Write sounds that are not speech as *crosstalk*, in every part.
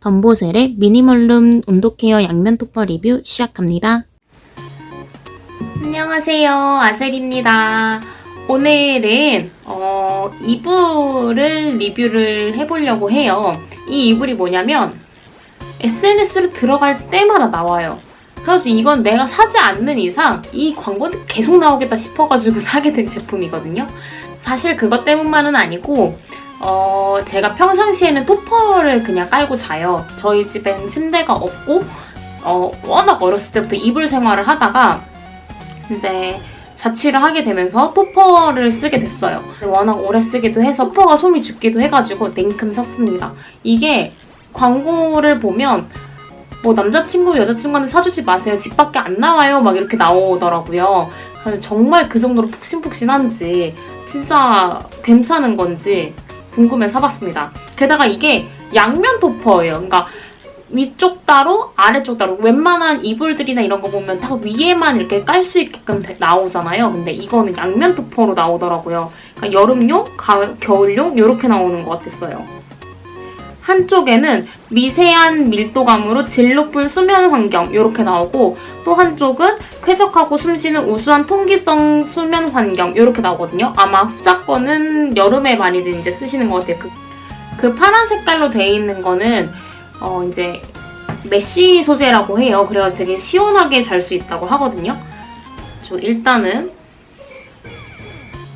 덤보셀의 미니멀룸 온도케어 양면 토퍼 리뷰 시작합니다. 안녕하세요. 아셀입니다. 오늘은 어, 이불을 리뷰를 해보려고 해요. 이 이불이 뭐냐면 SNS로 들어갈 때마다 나와요. 그래서 이건 내가 사지 않는 이상 이 광고는 계속 나오겠다 싶어가지고 *laughs* 사게 된 제품이거든요. 사실 그것 때문만은 아니고 어, 제가 평상시에는 토퍼를 그냥 깔고 자요. 저희 집엔 침대가 없고 어, 워낙 어렸을 때부터 이불 생활을 하다가 이제 자취를 하게 되면서 토퍼를 쓰게 됐어요. 워낙 오래 쓰기도 해서 토퍼가 솜이 죽기도 해가지고 냉큼 샀습니다. 이게 광고를 보면 뭐 남자친구, 여자친구한테 사주지 마세요. 집 밖에 안 나와요. 막 이렇게 나오더라고요. 정말 그 정도로 푹신푹신한지 진짜 괜찮은 건지 궁금해 사봤습니다. 게다가 이게 양면 토퍼예요. 그러니까 위쪽 따로, 아래쪽 따로. 웬만한 이불들이나 이런 거 보면 다 위에만 이렇게 깔 수 있게끔 돼- 나오잖아요. 근데 이거는 양면 토퍼로 나오더라고요. 그러니까 여름용, 가을, 겨울용 이렇게 나오는 것 같았어요. 한쪽에는 미세한 밀도감으로 질 높은 수면 환경 이렇게 나오고 또 한쪽은 쾌적하고 숨쉬는 우수한 통기성 수면 환경 이렇게 나오거든요. 아마 후자 거는 여름에 많이들 이제 쓰시는 것 같아요. 그, 그 파란 색깔로 돼 있는 거는 어 이제 메쉬 소재라고 해요. 그래가지고 되게 시원하게 잘 수 있다고 하거든요. 저 일단은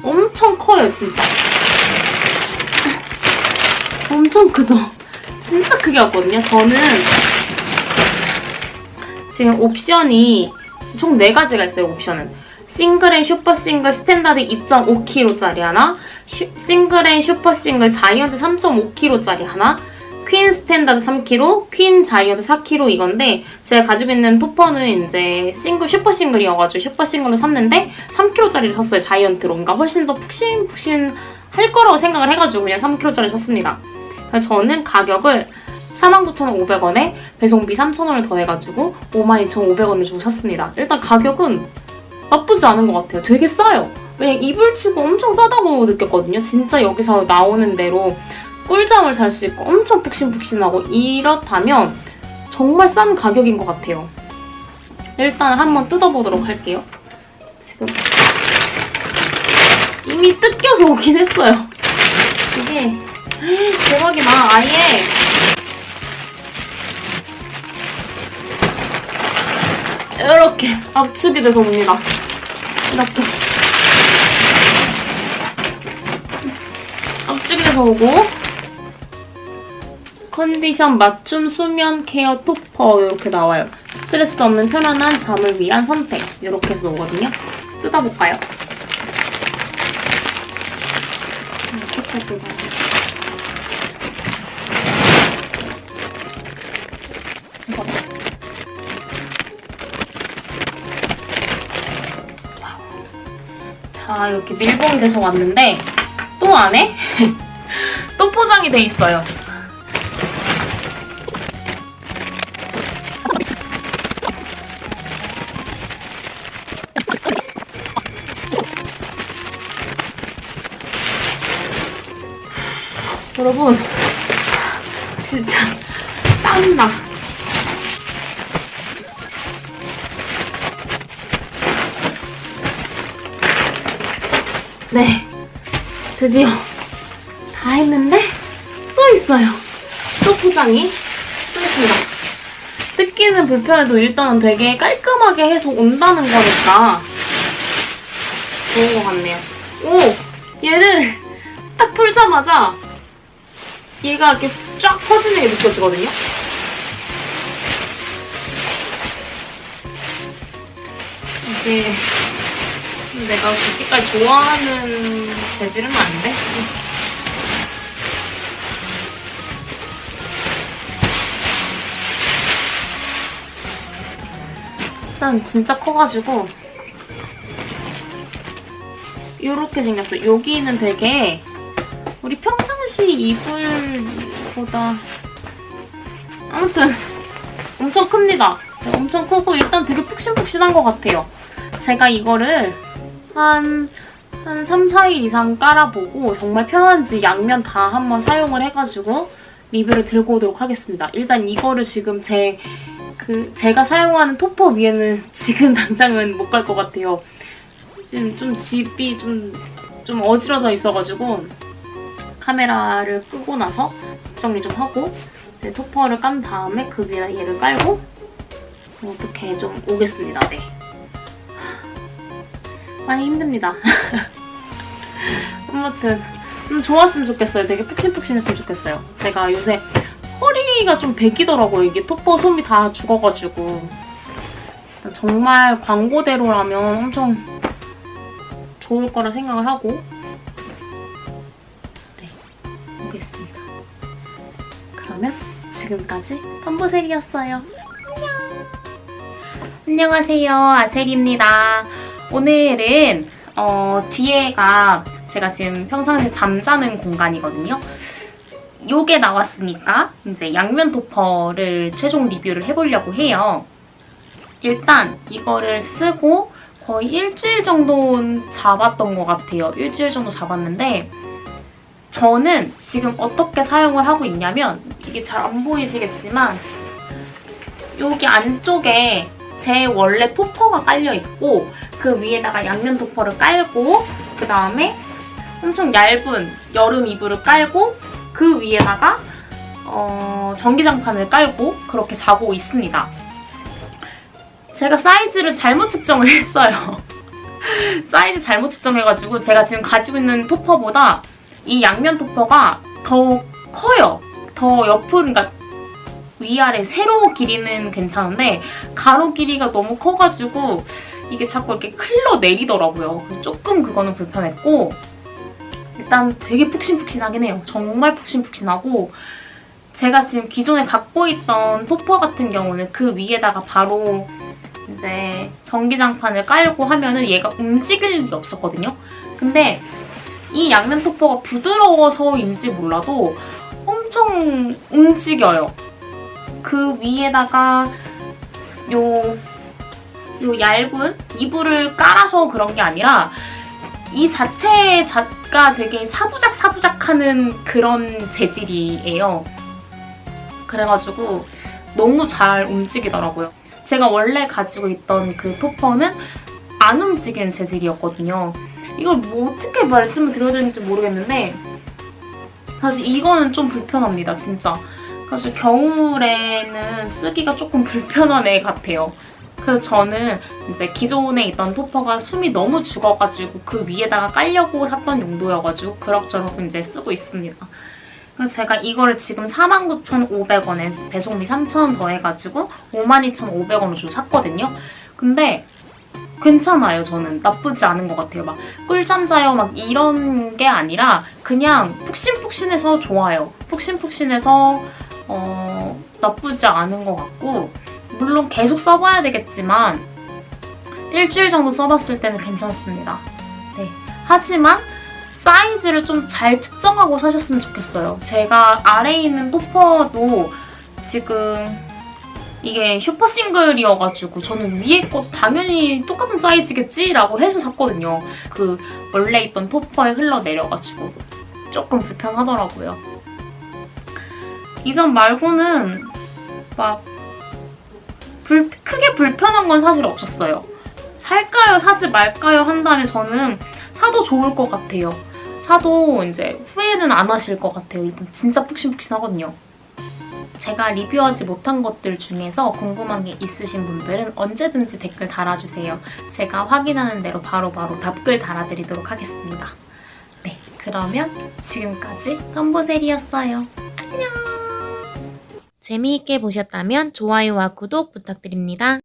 엄청 커요, 진짜. 엄청 크죠? 진짜 크게 왔거든요. 저는 지금 옵션이 총 4가지가 있어요, 옵션은. 싱글앤 슈퍼 싱글 스탠다드 2.5kg짜리 하나, 슈- 싱글앤 슈퍼 싱글 자이언트 3.5kg짜리 하나, 퀸 스탠다드 3kg, 퀸 자이언트 4kg 이건데 제가 가지고 있는 토퍼는 이제 싱글 슈퍼 싱글이어가지고 슈퍼 싱글로 샀는데 3kg짜리를 샀어요 자이언트로 그러니까 훨씬 더 푹신푹신 할 거라고 생각을 해가지고 그냥 3kg짜리 샀습니다 저는 가격을 49,500원에 배송비 3,000원을 더해가지고 52,500원을 주고 샀습니다 일단 가격은 나쁘지 않은 것 같아요 되게 싸요 왜냐면 이불치고 엄청 싸다고 느꼈거든요 진짜 여기서 나오는 대로 꿀잠을 잘 수 있고 엄청 푹신푹신하고 이렇다면 정말 싼 가격인 것 같아요. 일단 한번 뜯어보도록 할게요. 지금 이미 뜯겨서 오긴 했어요. 아예 이렇게 압축이 돼서 옵니다. 이렇게 압축이 돼서 오고 컨디션 맞춤 수면 케어 토퍼 이렇게 나와요. 스트레스 없는 편안한 잠을 위한 선택 이렇게 해서 오거든요. 뜯어볼까요? 이렇게 뜯어봐요. 자 이렇게 밀봉이 돼서 왔는데 또 안에 *laughs* 또 포장이 돼 있어요. 여러분 진짜 땀나 네 드디어 다 했는데 또 있어요 또 포장이 또 있습니다 뜯기는 불편해도 일단은 되게 깔끔하게 해서 온다는 거니까 좋은 것 같네요 오! 얘를 딱 풀자마자 얘가 이렇게 쫙 퍼지는 게 느껴지거든요. 이게 내가 그렇게까지 좋아하는 재질은 아닌데? 일단 진짜 커가지고 이렇게 생겼어요. 여기는 되게 우리 평상시 이불 보다 아무튼 엄청 큽니다. 엄청 크고 일단 되게 푹신푹신한 것 같아요. 제가 이거를 한, 한 3, 4일 이상 깔아보고 정말 편한지 양면 다 한번 사용을 해가지고 리뷰를 들고 오도록 하겠습니다. 일단 이거를 지금 제 그 제가 사용하는 토퍼 위에는 *laughs* 지금 당장은 못 갈 것 같아요. 지금 좀 집이 좀, 좀 어지러져 있어가지고 카메라를 끄고 나서 집 정리 좀 하고 토퍼를 깐 다음에 그 위에 얘를 깔고 어떻게 좀 오겠습니다. 네. 많이 힘듭니다. *laughs* 아무튼 좀 좋았으면 좋겠어요. 되게 푹신푹신했으면 좋겠어요. 제가 요새 허리가 좀 베기더라고요. 이게 토퍼 솜이 다 죽어가지고 정말 광고대로라면 엄청 좋을 거라 생각을 하고 네, 보겠습니다. 그러면 지금까지 펌보셀이었어요. 안녕. 안녕하세요. 아셀입니다. 오늘은 어, 뒤에가 제가 지금 평상시에 잠자는 공간이거든요. 요게 나왔으니까 이제 양면 도퍼를 최종 리뷰를 해보려고 해요. 일단 이거를 쓰고 거의 일주일 정도 잡았던 것 같아요. 일주일 정도 잡았는데 저는 지금 어떻게 사용을 하고 있냐면 이게 잘 안 보이시겠지만 여기 안쪽에 제 원래 토퍼가 깔려 있고 그 위에다가 양면 토퍼를 깔고 그 다음에 엄청 얇은 여름 이불을 깔고 그 위에다가 어, 전기장판을 깔고 그렇게 자고 있습니다. 제가 사이즈를 잘못 측정을 *laughs* 했어요. 사이즈 잘못 측정해가지고 제가 지금 가지고 있는 토퍼보다 이 양면 토퍼가 더 커요. 더 옆으로, 그러니까 위아래 세로 길이는 괜찮은데 가로 길이가 너무 커가지고 이게 자꾸 이렇게 클러 내리더라고요. 조금 그거는 불편했고 일단 되게 푹신푹신하긴 해요. 정말 푹신푹신하고 제가 지금 기존에 갖고 있던 토퍼 같은 경우는 그 위에다가 바로 이제 전기장판을 깔고 하면은 얘가 움직일 일이 없었거든요. 근데 이 양면 토퍼가 부드러워서인지 몰라도 엄청 움직여요. 그 위에다가 요, 요 얇은 이불을 깔아서 그런 게 아니라 이 자체 자가 되게 사부작 사부작 하는 그런 재질이에요. 그래가지고 너무 잘 움직이더라고요. 제가 원래 가지고 있던 그 토퍼는 안 움직이는 재질이었거든요. 이걸 뭐 어떻게 말씀을 드려야 되는지 모르겠는데 사실 이거는 좀 불편합니다, 진짜. 사실 겨울에는 쓰기가 조금 불편한 애 같아요. 그래서 저는 이제 기존에 있던 토퍼가 숨이 너무 죽어가지고 그 위에다가 깔려고 샀던 용도여가지고 그럭저럭 이제 쓰고 있습니다. 그래서 제가 이거를 지금 49,500원에 배송비 3,000원 더해가지고 52,500원을 주고 샀거든요. 근데 괜찮아요, 저는. 나쁘지 않은 것 같아요. 막 꿀잠 자요 막 이런 게 아니라 그냥 푹신푹신해서 좋아요. 푹신푹신해서 어, 나쁘지 않은 것 같고 물론 계속 써봐야 되겠지만 일주일 정도 써봤을 때는 괜찮습니다. 네. 하지만 사이즈를 좀 잘 측정하고 사셨으면 좋겠어요. 제가 아래에 있는 토퍼도 지금 이게 슈퍼 싱글이어가지고 저는 위에 거 당연히 똑같은 사이즈겠지라고 해서 샀거든요. 그 원래 있던 토퍼에 흘러내려가지고 조금 불편하더라고요. 이점 말고는 막 불, 크게 불편한 건 사실 없었어요. 살까요, 사지 말까요 한다면 저는 사도 좋을 것 같아요. 사도 이제 후회는 안 하실 것 같아요. 일단 진짜 푹신푹신하거든요. 제가 리뷰하지 못한 것들 중에서 궁금한 게 있으신 분들은 언제든지 댓글 달아주세요. 제가 확인하는 대로 바로바로 답글 달아드리도록 하겠습니다. 네, 그러면 지금까지 덤보셀이었어요. 안녕! 재미있게 보셨다면 좋아요와 구독 부탁드립니다.